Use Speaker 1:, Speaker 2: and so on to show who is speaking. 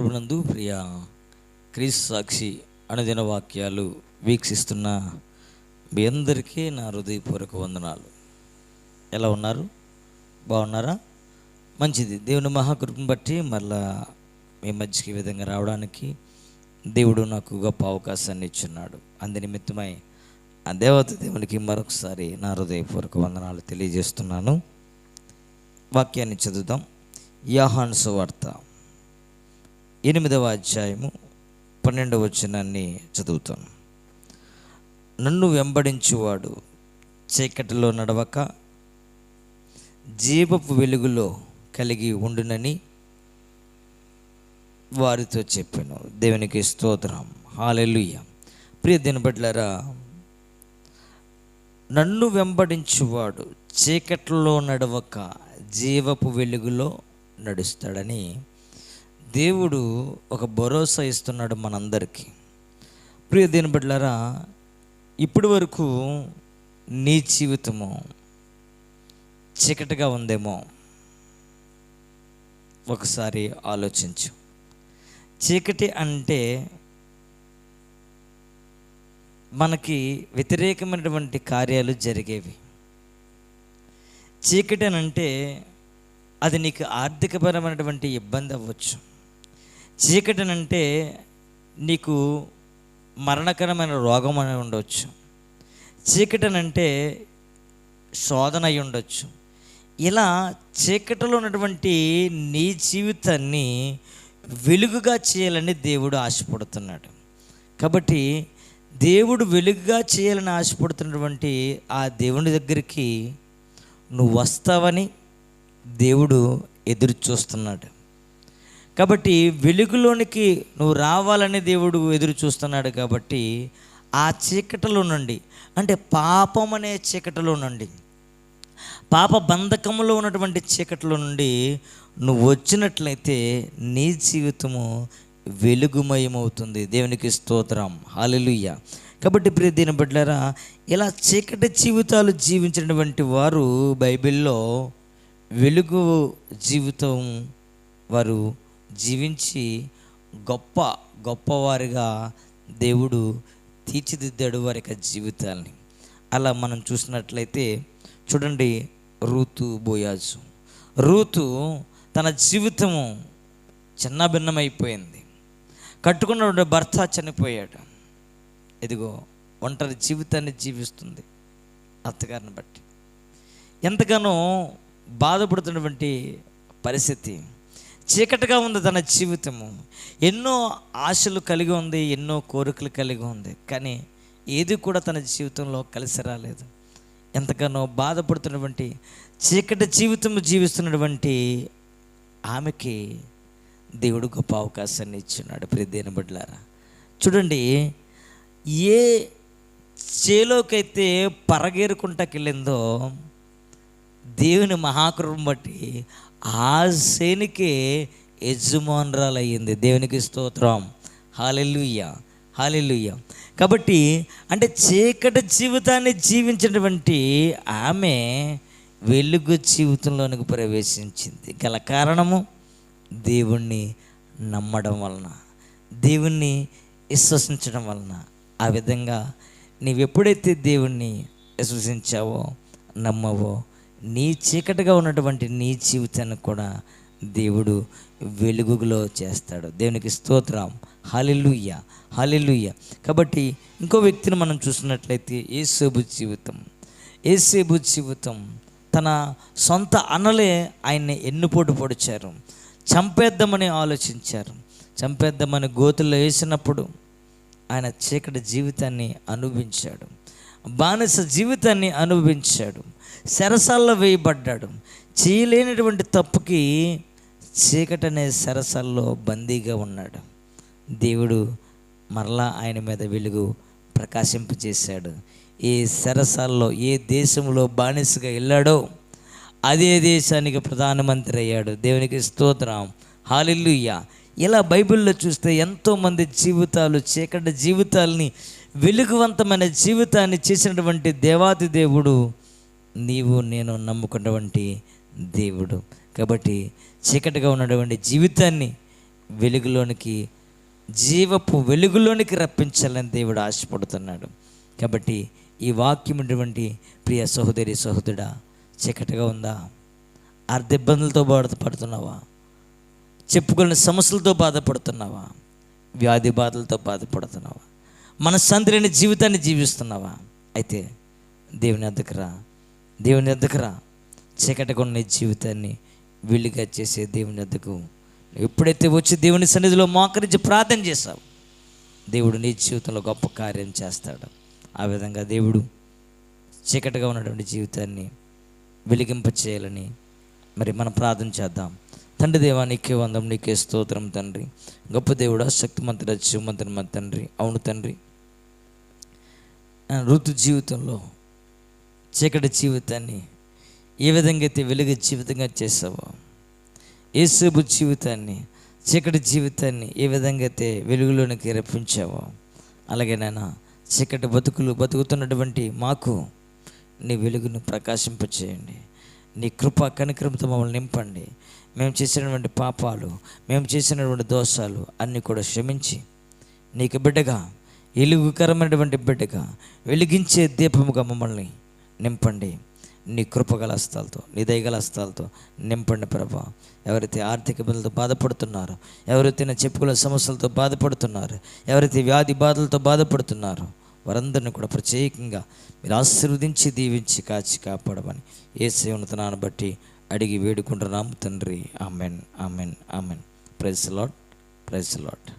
Speaker 1: ప్రభునందు ప్రియ క్రీస్ సాక్షి అనుదిన వాక్యాలు వీక్షిస్తున్న మీ అందరికీ నా హృదయపూర్వక వందనాలు. ఎలా ఉన్నారు? బాగున్నారా? మంచిది. దేవుని మహాకృపను బట్టి మళ్ళా మీ మధ్యకి విధంగా రావడానికి దేవుడు నాకు గొప్ప అవకాశాన్ని ఇచ్చున్నాడు. అందు నిమిత్తమై ఆ దేవత దేవునికి మరొకసారి నా హృదయపూర్వక వందనాలు తెలియజేస్తున్నాను. వాక్యాన్ని చదువుదాం. యాహాన్ సువార్త. ఎనిమిదవ అధ్యాయము పన్నెండవ వచనాన్ని చదువుతాం. నన్ను వెంబడించువాడు చీకటిలో నడవక జీవపు వెలుగులో కలిగి ఉండునని వారితో చెప్పాను. దేవునికి స్తోత్రం. హాలెలుయ్య ప్రియ దినబడ్లరా నన్ను వెంబడించువాడు చీకట్లో నడవక జీవపు వెలుగులో నడుస్తాడని దేవుడు ఒక భరోసా ఇస్తున్నాడు మనందరికీ. ప్రియ దీని బిడ్డలారా ఇప్పటి వరకు నీ జీవితము చీకటిగా ఉందేమో ఒకసారి ఆలోచించు. చీకటి అంటే మనకి వ్యతిరేకమైనటువంటి కార్యాలు జరిగేవి. చీకటి అని అంటే అది నీకు ఆర్థికపరమైనటువంటి ఇబ్బంది అవ్వచ్చు. చీకటినంటే అంటే నీకు మరణకరమైన రోగం అని ఉండవచ్చు చీకటినంటే అంటే శోధన అయి ఉండొచ్చు. ఇలా చీకటిలో ఉన్నటువంటి నీ జీవితాన్ని వెలుగుగా చేయాలని దేవుడు ఆశపడుతున్నాడు. కాబట్టి దేవుడు వెలుగుగా చేయాలని ఆశపడుతున్నటువంటి ఆ దేవుని దగ్గరికి నువ్వు వస్తావని దేవుడు ఎదురు చూస్తున్నాడు కాబట్టి వెలుగులోనికి నువ్వు రావాలని దేవుడు ఎదురు చూస్తున్నాడు కాబట్టి ఆ చీకటిలో నుండి అంటే పాపం అనే చీకటిలో నుండి పాప బంధకంలో ఉన్నటువంటి చీకటిలో నుండి నువ్వు వచ్చినట్లయితే నీ జీవితము వెలుగుమయమవుతుంది. దేవునికి స్తోత్రం. హాలెలుయ్య కాబట్టి ప్రియ దీని బిడ్డలారా ఇలా చీకటి జీవితాలు జీవించినటువంటి వారు బైబిల్లో వెలుగు జీవితం వారు జీవించి గొప్ప గొప్పవారిగా దేవుడు తీర్చిదిద్దాడు వారి యొక్క జీవితాల్ని. అలా మనం చూసినట్లయితే చూడండి రూతు బోయాజు. రూతు తన జీవితము చిన్న భిన్నమైపోయింది. కట్టుకున్న భర్త చనిపోయాడు. ఇదిగో ఒంటరి జీవితాన్ని జీవిస్తుంది అత్తగారిని బట్టి. ఎంతగానో బాధపడుతున్నటువంటి పరిస్థితి. చీకటిగా ఉంది తన జీవితము. ఎన్నో ఆశలు కలిగి ఉంది ఎన్నో కోరికలు కలిగి ఉంది. కానీ ఏది కూడా తన జీవితంలో కలిసి రాలేదు. ఎంతగానో బాధపడుతున్నటువంటి చీకటి జీవితం జీవిస్తున్నటువంటి ఆమెకి దేవుడు గొప్ప అవకాశాన్ని ఇచ్చున్నాడు. ప్రతి బిడ్డలారా చూడండి ఏ చేలోకైతే పరగేరుకుంటాకెళ్ళిందో దేవుని మహాకృపం బట్టి ఆ సేనికే యజమానురాలు అయ్యింది దేవునికి స్తోత్రం. హాలెల్లుయ్య హాలెల్లుయ్య కాబట్టి అంటే చీకటి జీవితాన్ని జీవించినటువంటి ఆమె వెలుగు జీవితంలోనికి ప్రవేశించింది. గల కారణము దేవుణ్ణి నమ్మడం వలన దేవుణ్ణి విశ్వసించడం వలన. ఆ విధంగా నీవెప్పుడైతే దేవుణ్ణి విశ్వసించావో నమ్మవో నీ చీకటిగా ఉన్నటువంటి నీ జీవితాన్ని కూడా దేవుడు వెలుగులో చేస్తాడు. దేవునికి స్తోత్రం. హాలిలుయ్య హాలిలుయ్య కాబట్టి ఇంకో వ్యక్తిని మనం చూసినట్లయితే ఏసేబు జీవితం. ఏసేబు జీవితం తన సొంత అన్నలే ఆయన్ని ఎన్నుపోటు పొడిచారు. చంపేద్దామని ఆలోచించారు. చంపేద్దామని గోతుల్లో వేసినప్పుడు ఆయన చీకటి జీవితాన్ని అనుభవించాడు. బానిస జీవితాన్ని అనుభవించాడు. సెరసాల్లో వేయబడ్డాడు. చేయలేనటువంటి తప్పుకి చీకటనే అనే సెరసాల్లో బందీగా ఉన్నాడు. దేవుడు మరలా ఆయన మీద వెలుగు ప్రకాశింపజేశాడు. ఏ సెరసాల్లో ఏ దేశంలో బానిసగా వెళ్ళాడో అదే దేశానికి ప్రధానమంత్రి అయ్యాడు. దేవునికి స్తోత్రం. హాలిల్లుయ్య ఇలా బైబిల్లో చూస్తే ఎంతోమంది జీవితాలు చీకటి జీవితాల్ని వెలుగువంతమైన జీవితాన్ని చేసినటువంటి దేవాది దేవుడు నీవు నేను నమ్ముకున్నటువంటి దేవుడు. కాబట్టి చీకటిగా ఉన్నటువంటి జీవితాన్ని వెలుగులోనికి జీవపు వెలుగులోనికి రప్పించాలని దేవుడు ఆశపడుతున్నాడు. కాబట్టి ఈ వాక్యం ఉన్నటువంటి ప్రియ సహోదరి సహోదరుడా చీకటిగా ఉందా? అర్థ ఇబ్బందులతో బాధపడుతున్నావా చెప్పుకున్న సమస్యలతో బాధపడుతున్నావా? వ్యాధి బాధలతో బాధపడుతున్నావా? మనశ్శాంతి జీవితాన్ని జీవిస్తున్నావా? అయితే దేవుని ఎద్దకరా దేవుని ఎద్దకరా చీకటిగా ఉన్న నీ జీవితాన్ని వీలుగా చేసే దేవుని ఎద్దకు ఎప్పుడైతే వచ్చి దేవుని సన్నిధిలో మోకరించి ప్రార్థన చేశావు దేవుడు నీ జీవితంలో గొప్ప కార్యం చేస్తాడు. ఆ విధంగా దేవుడు చీకటిగా ఉన్నటువంటి జీవితాన్ని వెలిగింప చేయాలని మరి మనం ప్రార్థన చేద్దాం. తండ్రి దేవా నీకే వందం నీకే స్తోత్రం తండ్రి. గొప్ప దేవుడా శక్తిమంతుడ శివమంతుడు మా తండ్రి. అవును తండ్రి. ఋతు జీవితంలో చీకటి జీవితాన్ని ఏ విధంగా అయితే వెలుగు జీవితంగా చేసావో ఏసేపు జీవితాన్ని చీకటి జీవితాన్ని ఏ విధంగా అయితే వెలుగులోనికి రప్పించావో అలాగే నాన్న చీకటి బతుకులు బతుకుతున్నటువంటి మాకు నీ వెలుగును ప్రకాశింపచేయండి. నీ కృప కనికరంతో మమ్మల్ని నింపండి. మేము చేసినటువంటి పాపాలు మేము చేసినటువంటి దోషాలు అన్నీ కూడా క్షమించి నీకు బిడ్డగా ఎలుగుకరమైనటువంటి బిడ్డగా వెలిగించే దీపముగా మమ్మల్ని నింపండి. నీ కృపగల హస్తాలతో నీ దయగల హస్తాలతో నింపండి ప్రభా. ఎవరైతే ఆర్థిక ఇబ్బందులతో బాధపడుతున్నారో ఎవరైతే నా చెప్పుకునే సమస్యలతో బాధపడుతున్నారు ఎవరైతే వ్యాధి బాధలతో బాధపడుతున్నారో వారందరిని కూడా ప్రత్యేకంగా మీరు ఆశీర్వదించి దీవించి కాచి కాపాడమని ఏ సేవనతనాన్ని బట్టి అడిగి వేడుకుంటున్నాము తండ్రి. Amen amen amen. Praise lord praise lord